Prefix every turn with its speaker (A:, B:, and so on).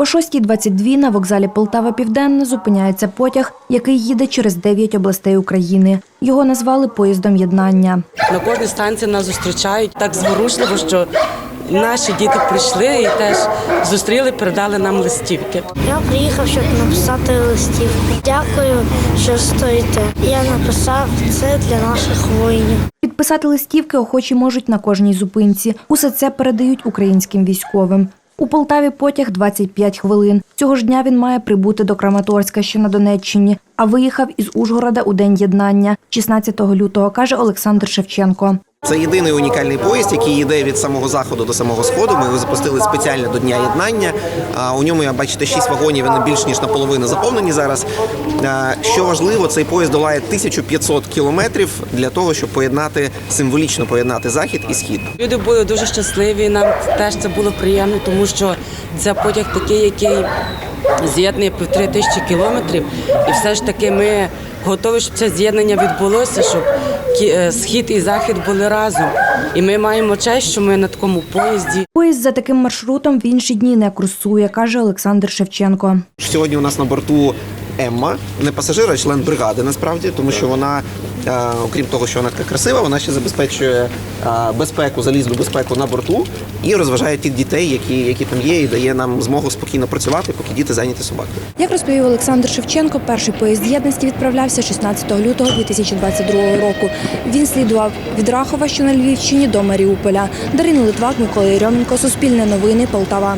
A: О 6.22 на вокзалі Полтава Південне зупиняється потяг, який їде через 9 областей України. Його назвали поїздом єднання.
B: На кожній станції нас зустрічають так зворушливо, що наші діти прийшли і теж зустріли, передали нам листівки.
C: Я приїхав, щоб написати листівку. Дякую, що стоїте. Я написав це для наших воїнів.
A: Підписати листівки охочі можуть на кожній зупинці. Усе це передають українським військовим. У Полтаві потяг 25 хвилин. Цього ж дня він має прибути до Краматорська, що на Донеччині, а виїхав із Ужгорода у день єднання, 16 лютого, каже Олександр Шевченко.
D: Це єдиний унікальний поїзд, який йде від самого заходу до самого сходу. Ми його запустили спеціально до дня єднання. У ньому, як бачите, шість вагонів. Вони більш ніж наполовину заповнені зараз. Що важливо, цей поїзд долає 1500 кілометрів для того, щоб поєднати символічно поєднати захід і схід.
B: Люди були дуже щасливі. Нам теж це було приємно, тому що це потяг такий, який з'єднує півтори тисячі кілометрів, і все ж таки ми готові, щоб це з'єднання відбулося, щоб схід і захід були разом. І ми маємо честь, що ми на такому поїзді.
A: Поїзд за таким маршрутом в інші дні не курсує, каже Олександр Шевченко.
D: Сьогодні у нас на борту Емма, не пасажир, а член бригади насправді, тому що вона, е, окрім того, що вона така красива, вона ще забезпечує безпеку, залізну безпеку на борту і розважає тих дітей, які, які там є, і дає нам змогу спокійно працювати, поки діти зайняті собакою.
A: Як розповів Олександр Шевченко, перший поїзд єдності відправлявся 16 лютого 2022 року. Він слідував від Рахова, що на Львівщині, до Маріуполя. Дарина Литвак, Микола Єрьоменко, Суспільне новини, Полтава.